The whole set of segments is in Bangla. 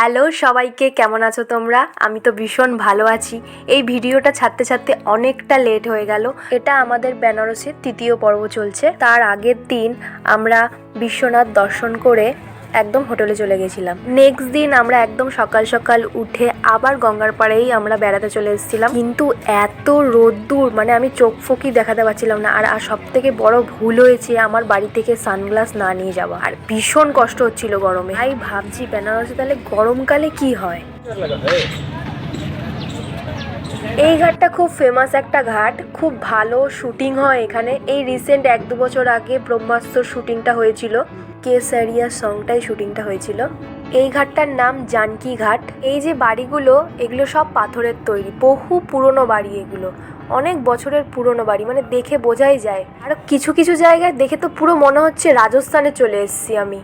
হ্যালো সবাইকে, কেমন আছো তোমরা? আমি তো ভীষণ ভালো আছি। এই ভিডিওটা ছাড়তে ছাড়তে অনেকটা লেট হয়ে গেল। এটা আমাদের বেনারসের তৃতীয় পর্ব চলছে। তার আগের দিন আমরা বিশ্বনাথ দর্শন করে একদম হোটেলে চলে গেছিলাম। নেক্সট দিন আমরা একদম সকাল সকাল উঠে আবার গঙ্গার পাড়েই আমরা বেড়াতে চলে এসেছিলাম। কিন্তু এত রোদ্দুর মানে আমি চোখ ফোকি দেখাতে পারছিলাম না। আর আর সব থেকে বড় ভুল হয়েছে আমার বাড়ি থেকে সানগ্লাস না নিয়ে যাওয়া। আর ভীষণ কষ্ট হচ্ছিল গরমে। তাই ভাবছি বেনারসে তাহলে গরমকালে কি হয়? এই ঘাটটা খুব ফেমাস একটা ঘাট। খুব ভালো শুটিং হয় এখানে। এই রিসেন্ট এক দু বছর আগে ব্রহ্মাস্ত্র শুটিংটা হয়েছিল। কেসারিয়া সংটাই শুটিংটা হয়েছিল। এই ঘাটটার নাম জানকি ঘাট। এই যে বাড়িগুলো, এগুলো সব পাথরের তৈরি। বহু পুরনো বাড়ি এগুলো। অনেক বছরের পুরনো বাড়ি মানে দেখে বোঝাই যায়। আর কিছু কিছু জায়গায় দেখে তো পুরো মনে হচ্ছে রাজস্থানে চলে এসেছি আমি।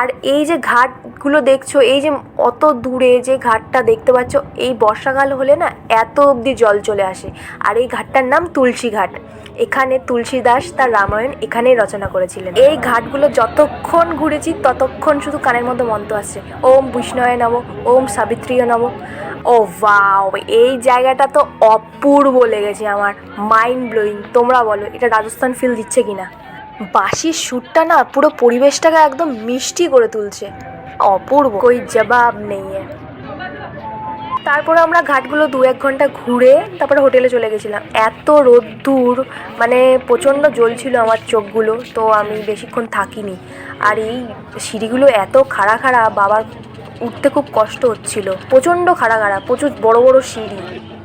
আর এই যে ঘাটগুলো দেখছ, এই যে অত দূরে যে ঘাটটা দেখতে পাচ্ছ, এই বর্ষাকাল হলে না এত অবধি জল চলে আসে। আর এই ঘাটটার নাম তুলসী ঘাট। এখানে তুলসীদাস তার রামায়ণ এখানেই রচনা করেছিলেন। এই ঘাটগুলো যতক্ষণ ঘুরেছি, ততক্ষণ শুধু কানের মধ্যে মন্ত্র আসছে, ওম বিষ্ণয় নম, ওম সাবিত্রীয় নম। ও বাও এই জায়গাটা তো অপূর্ব লেগেছে আমার মাইন্ড ব্লোয়িং তোমরা বলো, এটা রাজস্থান ফিল দিচ্ছে কিনা? বাঁশির সুরটা না পুরো পরিবেশটাকে একদম মিষ্টি করে তুলছে। অপূর্ব। কই জবাব নেই। তারপর আমরা ঘাটগুলো দু এক ঘণ্টা ঘুরে তারপরে হোটেলে চলে গেছিলাম। এত রোদ্দুর মানে প্রচণ্ড জ্বলছিল আমার চোখগুলো, তো আমি বেশিক্ষণ থাকিনি। আর এই সিঁড়িগুলো এত খাড়া খাড়া, বাবার উঠতে খুব কষ্ট হচ্ছিল। প্রচণ্ড খাড়া খাড়া, প্রচুর বড় বড় সিঁড়ি।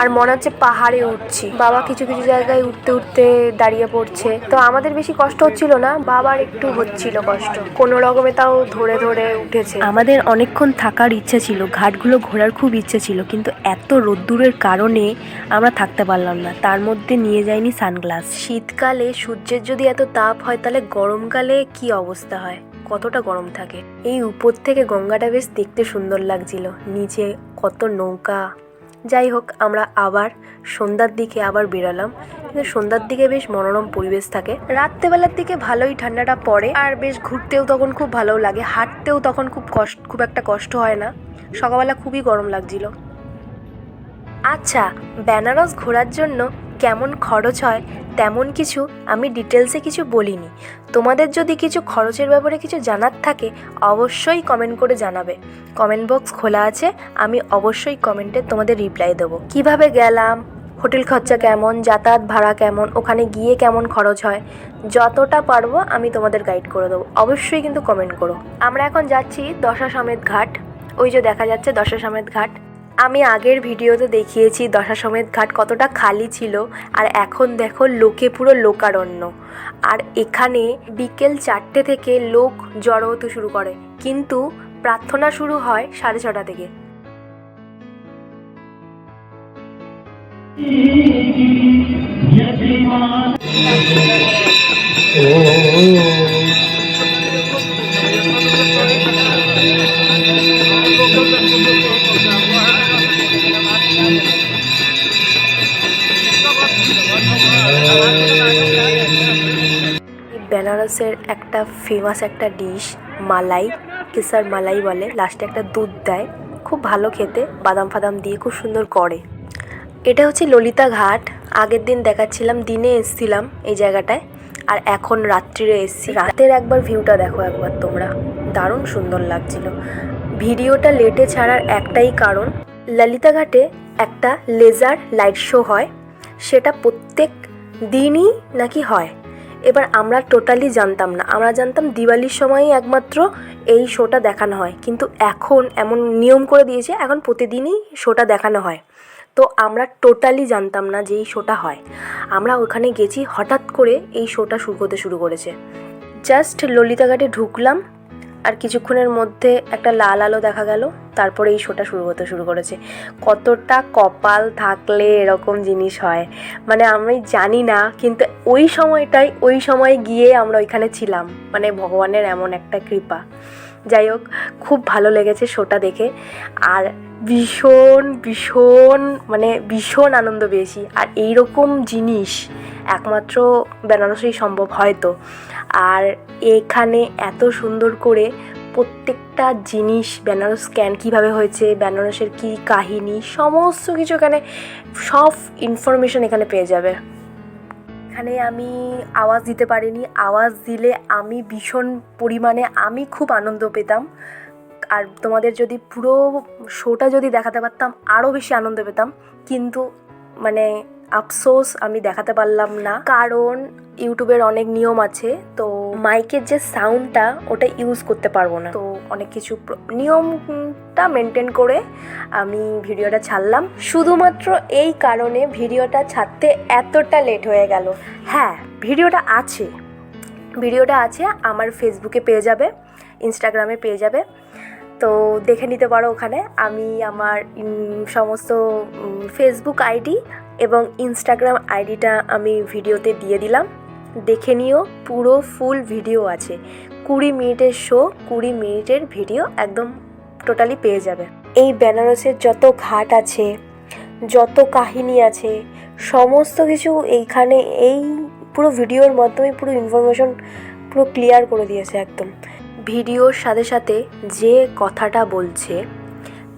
আর মনে হচ্ছে পাহাড়ে উঠছি। বাবা কিছু কিছু জায়গায় উঠতে উঠতে দাঁড়িয়ে পড়ছে। তো আমাদের বেশি কষ্ট হচ্ছিল না বাবার একটু হচ্ছিল কষ্ট। কোনো রকমে তাও ধরে ধরে উঠেছে। আমাদের অনেকক্ষণ থাকার ইচ্ছে ছিল ঘাটগুলো ঘোরার খুব ইচ্ছে ছিল কিন্তু এত রোদ্দুরের কারণে আমরা থাকতে পারলাম না। তার মধ্যে নিয়ে যায়নি সানগ্লাস। শীতকালে সূর্যের যদি এত তাপ হয় তাহলে গরমকালে কি অবস্থা হয়? কতটা গরম থাকে? এই উপর থেকে গঙ্গাটা বেশ দেখতে সুন্দর লাগছিল। নিচে কত নৌকা। যাই হোক, আমরা আবার সন্ধ্যার দিকে আবার বেরালাম। কিন্তু সন্ধ্যার দিকে বেশ মনোরম পরিবেশ থাকে। রাত্রেবেলার দিকে ভালোই ঠান্ডাটা পড়ে, আর বেশ ঘুরতেও তখন খুব ভালো লাগে। হাঁটতেও তখন খুব কষ্ট, খুব একটা কষ্ট হয় না। সকালবেলা খুবই গরম লাগছিল। আচ্ছা বেনারস ঘোরার জন্য কেমন খরচ হয় তেমন কিছু আমি ডিটেলসে কিছু বলিনি। তোমাদের যদি কিছু খরচের ব্যাপারে কিছু জানার থাকে, অবশ্যই কমেন্ট করে জানাবে। কমেন্ট বক্স খোলা আছে, আমি অবশ্যই কমেন্টে তোমাদের রিপ্লাই দেবো। কীভাবে গেলাম, হোটেল খরচা কেমন, যাতায়াত ভাড়া কেমন, ওখানে গিয়ে কেমন খরচ হয়, যতটা পারব আমি তোমাদের গাইড করে দেবো। অবশ্যই কিন্তু কমেন্ট করো। আমরা এখন যাচ্ছি দশা সমেত ঘাট। ওই যে দেখা যাচ্ছে দশা সমেত ঘাট। আমি আগের ভিডিওতে দেখিয়েছি দশা সমেত ঘাট কতটা খালি ছিল আর এখন দেখো লোকে পুরো লোকারণ্য। আর এখানে বিকেল চারটে থেকে লোক জড়ো হতে শুরু করে। কিন্তু প্রার্থনা শুরু হয় সাড়ে ছটা থেকে। এই বেনারসের একটা ফেমাস একটা ডিশ মালাই কেসার মালাই বলে। লাস্টে একটা দুধ দেয়। খুব ভালো খেতে, বাদাম ফাদাম দিয়ে খুব সুন্দর করে। এটা হচ্ছে ললিতা ঘাট। আগের দিন দেখাচ্ছিলাম, দিনে এসছিলাম এই জায়গাটায়। আর এখন রাত্রিরে এসছি। রাতের একবার ভিউটা দেখো একবার তোমরা। দারুণ সুন্দর লাগছিল। ভিডিওটা লেটে ছাড়ার একটাই কারণ, ললিতা ঘাটে একটা লেজার লাইট শো হয়। সেটা প্রত্যেক দিনই নাকি হয়। এবার আমরা টোটালি জানতাম না। আমরা জানতাম দিওয়ালির সময়ই একমাত্র এই শোটা দেখানো হয়। কিন্তু এখন এমন নিয়ম করে দিয়েছে, এখন প্রতিদিনই শোটা দেখানো হয়। তো আমরা টোটালি জানতাম না যে এই শোটা হয়। আমরা ওখানে গেছি, হঠাৎ করে এই শোটা শুরু হতে শুরু করেছে। জাস্ট ললিতাঘাটে ঢুকলাম, আর কিছুক্ষণের মধ্যে একটা লাল আলো দেখা গেল। তারপরে এই শোটা শুরু হতে শুরু করেছে। কতটা কপাল থাকলে এরকম জিনিস হয়? মানে আমি জানি না, কিন্তু ওই সময়টাই, ওই সময় গিয়ে আমরা ওইখানে ছিলাম। মানে ভগবানের এমন একটা কৃপা। যাই হোক, খুব ভালো লেগেছে শোটা দেখে। আর ভীষণ ভীষণ মানে ভীষণ আনন্দ পেয়েছি। আর এইরকম জিনিস একমাত্র বেনারসেই সম্ভব হয়তো। আর এখানে এত সুন্দর করে প্রত্যেকটা জিনিস বেনারস স্ক্যান কীভাবে হয়েছে, বেনারসের কী কাহিনী, সমস্ত কিছু এখানে সব ইনফরমেশন এখানে পেয়ে যাবে। এখানে আমি আওয়াজ দিতে পারিনি। আওয়াজ দিলে আমি ভীষণ পরিমাণে আমি খুব আনন্দ পেতাম। আর তোমাদের যদি পুরো শোটা যদি দেখাতে পারতাম আরও বেশি আনন্দ পেতাম। কিন্তু মানে আফসোস আমি দেখাতে পারলাম না। কারণ ইউটিউবের অনেক নিয়ম আছে, তো মাইকের যে সাউন্ডটা ওটা ইউজ করতে পারব না। তো অনেক কিছু নিয়মটা মেনটেন করে আমি ভিডিওটা ছাড়লাম। শুধুমাত্র এই কারণে ভিডিওটা ছাড়তে এতটা লেট হয়ে গেল। হ্যাঁ ভিডিওটা আছে। ভিডিওটা আছে, আমার ফেসবুকে পেয়ে যাবে, ইনস্টাগ্রামে পেয়ে যাবে। তো দেখে নিতে পারো ওখানে। আমি আমার সমস্ত ফেসবুক আইডি এবং ইনস্টাগ্রাম আইডিটা আমি ভিডিওতে দিয়ে দিলাম। দেখে নিও, পুরো ফুল ভিডিও আছে। কুড়ি মিনিটের শো কুড়ি মিনিটের ভিডিও একদম টোটালি পেয়ে যাবে। এই বেনারসের যত ঘাট আছে, যত কাহিনী আছে, সমস্ত কিছু এইখানে এই পুরো ভিডিওর মাধ্যমে পুরো ইনফরমেশন পুরো ক্লিয়ার করে দিয়েছে একদম। ভিডিওর সাথে সাথে যে কথাটা বলছে,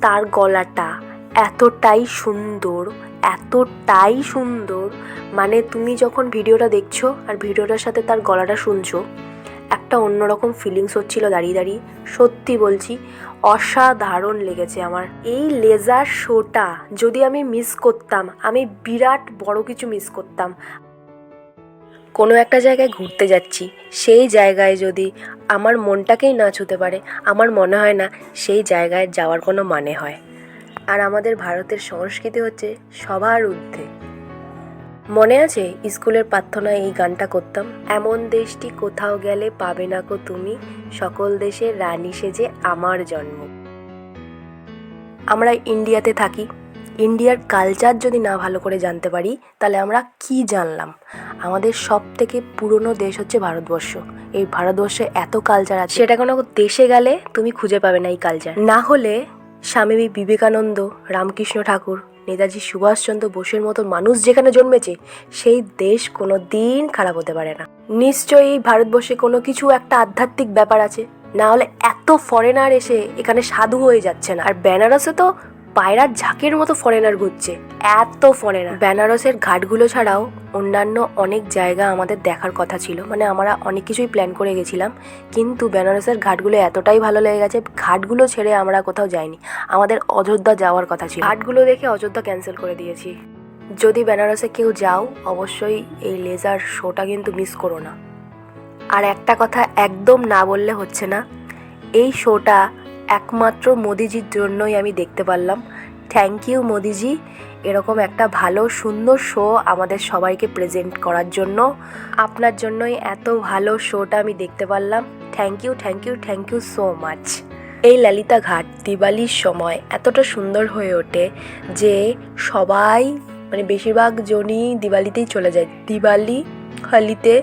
তার গলাটা এতটাই সুন্দর এতটাই সুন্দর। মানে তুমি যখন ভিডিওটা দেখছ আর ভিডিওটার সাথে তার গলাটা শুনছো, একটা অন্যরকম ফিলিংস হচ্ছিল দাঁড়িয়ে দাঁড়িয়ে। সত্যি বলছি, অসাধারণ লেগেছে আমার। এই লেজার শোটা যদি আমি মিস করতাম, আমি বিরাট বড় কিছু মিস করতাম। কোনো একটা জায়গায় ঘুরতে যাচ্ছি, সেই জায়গায় যদি আমার মনটাকেই না ছুতে পারে, আমার মনে হয় না সেই জায়গায় যাওয়ার কোনো মানে হয়। আর আমাদের ভারতের সংস্কৃতি হচ্ছে সবার ঊর্ধ্বে। মনে আছে স্কুলের প্রার্থনায় এই গানটা করতাম? এমন দেশটি কোথাও গেলে পাবে না কো তুমি? সকল দেশের রানী সেজে আমার জন্ম। আমরা ইন্ডিয়াতে থাকি। ইন্ডিয়ার কালচার যদি না ভালো করে জানতে পারি তাহলে আমরা কি জানলাম? আমাদের সব থেকে পুরনো দেশ হচ্ছে ভারতবর্ষ। এই ভারতবর্ষে এত কালচার আছে। সেটা কোনো দেশে গেলে তুমি খুঁজে পাবে না এই কালচার। না হলে স্বামী বিবেকানন্দ, রামকৃষ্ণ ঠাকুর, নেতাজি সুভাষচন্দ্র বোসের মতো মানুষ যেখানে জন্মেছে, সেই দেশ কোনো দিন খারাপ হতে পারে না। নিশ্চয়ই ভারতবর্ষে কোনো কিছু একটা আধ্যাত্মিক ব্যাপার আছে। না হলে এত ফরেনার এসে এখানে সাধু হয়ে যাচ্ছে না। আর বেনারসে তো পায়রার ঝাঁকের মতো ফরেনার ঘুরছে, এত ফরেনার বেনারসের ঘাটগুলো ছাড়াও অন্যান্য অনেক জায়গা আমাদের দেখার কথা ছিল মানে আমরা অনেক কিছুই প্ল্যান করে গেছিলাম, কিন্তু বেনারসের ঘাটগুলো এতটাই ভালো লেগে গেছে, ঘাটগুলো ছেড়ে আমরা কোথাও যাইনি। আমাদের অযোধ্যা যাওয়ার কথা ছিল। ঘাটগুলো দেখে অযোধ্যা ক্যান্সেল করে দিয়েছি। যদি বেনারসে কেউ যাও, অবশ্যই এই লেজার শোটা কিন্তু মিস করো না। আর একটা কথা একদম না বললে হচ্ছে না, এই শোটা একমাত্র মোদিজির জন্যই আমি দেখতে পারলাম। থ্যাংক ইউ মোদিজি। এরকম একটা ভালো, সুন্দর শো আমাদের সবাইকে প্রেজেন্ট করার জন্য। আপনার জন্যই এত ভালো শোটা আমি দেখতে পারলাম। Thank you thank you thank you so much এই ললিতা ঘাট দিওয়ালির সময় এতটা সুন্দর হয়ে ওঠে যে সবাই মানে বেশিরভাগ জনই দিওয়ালিতেই চলে যায়। দিওয়ালি, হোলিতে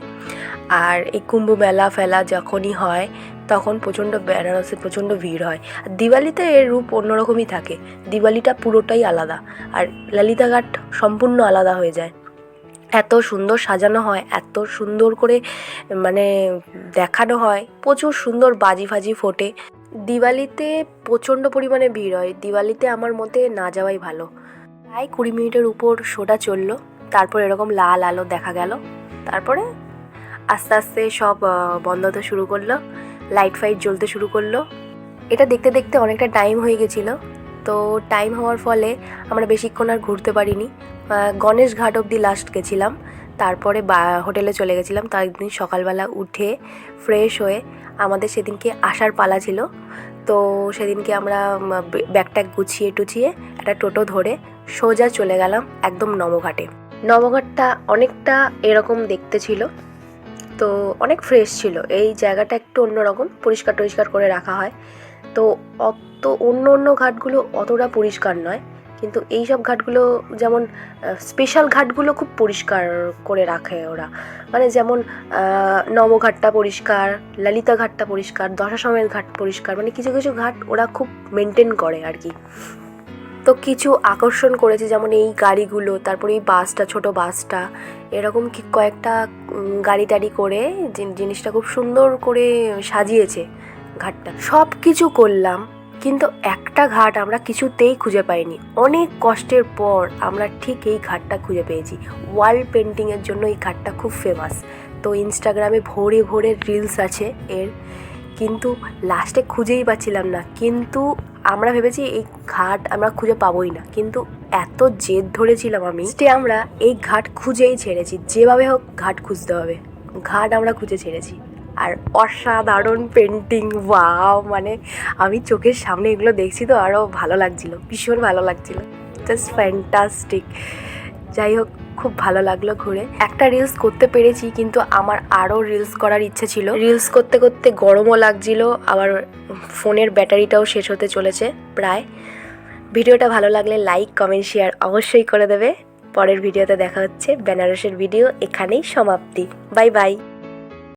আর এই কুম্ভ মেলা ফেলা যখনই হয় তখন প্রচণ্ড বেনারসে প্রচণ্ড ভিড় হয়। আর দিওয়ালিতে এর রূপ অন্যরকমই থাকে। দিওয়ালিটা পুরোটাই আলাদা। আর ললিতাঘাট সম্পূর্ণ আলাদা হয়ে যায়। এত সুন্দর সাজানো হয়, এত সুন্দর করে মানে দেখানো হয়। প্রচুর সুন্দর বাজি ফাজি ফোটে। দিওয়ালিতে প্রচণ্ড পরিমাণে ভিড় হয়। দিওয়ালিতে আমার মতে না যাওয়াই ভালো। প্রায় কুড়ি মিনিটের উপর শোটা চলল। তারপর এরকম লাল আলো দেখা গেল। তারপরে আস্তে আস্তে সব বন্ধ হতে শুরু করল। লাইট ফাইট জ্বলতে শুরু করল। এটা দেখতে দেখতে অনেকটা টাইম হয়ে গেছিল। তো টাইম হওয়ার ফলে আমরা বেশিক্ষণ আর ঘুরতে পারিনি। গণেশ ঘাট অবধি লাস্ট গেছিলাম। তারপরে বা হোটেলে চলে গেছিলাম। তার একদিন সকালবেলা উঠে ফ্রেশ হয়ে আমাদের সেদিনকে আসার পালা ছিল। তো সেদিনকে আমরা ব্যাগ ট্যাগ গুছিয়ে টুছিয়ে একটা টোটো ধরে সোজা চলে গেলাম একদম নবঘাটে। নবঘাটটা অনেকটা এরকম দেখতে ছিল। তো অনেক ফ্রেশ ছিল। এই জায়গাটা একটু অন্যরকম পরিষ্কার টরিষ্কার করে রাখা হয়। তো অত, অন্য অন্য ঘাটগুলো অতটা পরিষ্কার নয়। কিন্তু এই সব ঘাটগুলো যেমন স্পেশাল ঘাটগুলো খুব পরিষ্কার করে রাখে ওরা। মানে যেমন নবঘাটটা পরিষ্কার, ললিতা ঘাটটা পরিষ্কার দশাসমের ঘাট পরিষ্কার মানে কিছু কিছু ঘাট ওরা খুব মেনটেন করে আর কি। তো কিছু আকর্ষণ করেছে, যেমন এই গাড়িগুলো, তারপরে এই বাসটা, ছোট বাসটা। এরকম কি কয়েকটা গাড়ি টাড়ি করে জিনিসটা খুব সুন্দর করে সাজিয়েছে ঘাটটা। সব কিছু করলাম, কিন্তু একটা ঘাট আমরা কিছুতেই খুঁজে পাইনি। অনেক কষ্টের পর আমরা ঠিক এই ঘাটটা খুঁজে পেয়েছি। ওয়াল পেন্টিংয়ের জন্য এই ঘাটটা খুব ফেমাস তো ইনস্টাগ্রামে ভোরে ভোরে রিলস আছে এর। কিন্তু লাস্টে খুঁজেই পাচ্ছিলাম না। কিন্তু আমরা ভেবেছি এই ঘাট আমরা খুঁজে পাবোই না, কিন্তু এত জেদ ধরেছিলাম আমি যে আমরা এই ঘাট খুঁজেই ছেড়েছি, যেভাবে হোক ঘাট খুঁজতে হবে। ঘাট আমরা খুঁজে ছেড়েছি। আর অসাধারণ পেন্টিং ওয়াও মানে আমি চোখের সামনে এগুলো দেখছি তো আরও ভালো লাগছিল, ভীষণ ভালো লাগছিল। জাস্ট ফ্যান্টাস্টিক যাই হোক খুব ভালো লাগল ঘুরে। একটা রিলস করতে পেরেছি, কিন্তু আমার আরও রিলস করার ইচ্ছে ছিল। রিলস করতে করতে গরমও লাগছিল, আবার ফোনের ব্যাটারিটাও শেষ হতে চলেছে প্রায়। ভিডিওটা ভালো লাগলে লাইক কমেন্ট শেয়ার অবশ্যই করে দেবে। পরের ভিডিওতে দেখা হচ্ছে। বেনারসের ভিডিও এখানেই সমাপ্তি। Bye bye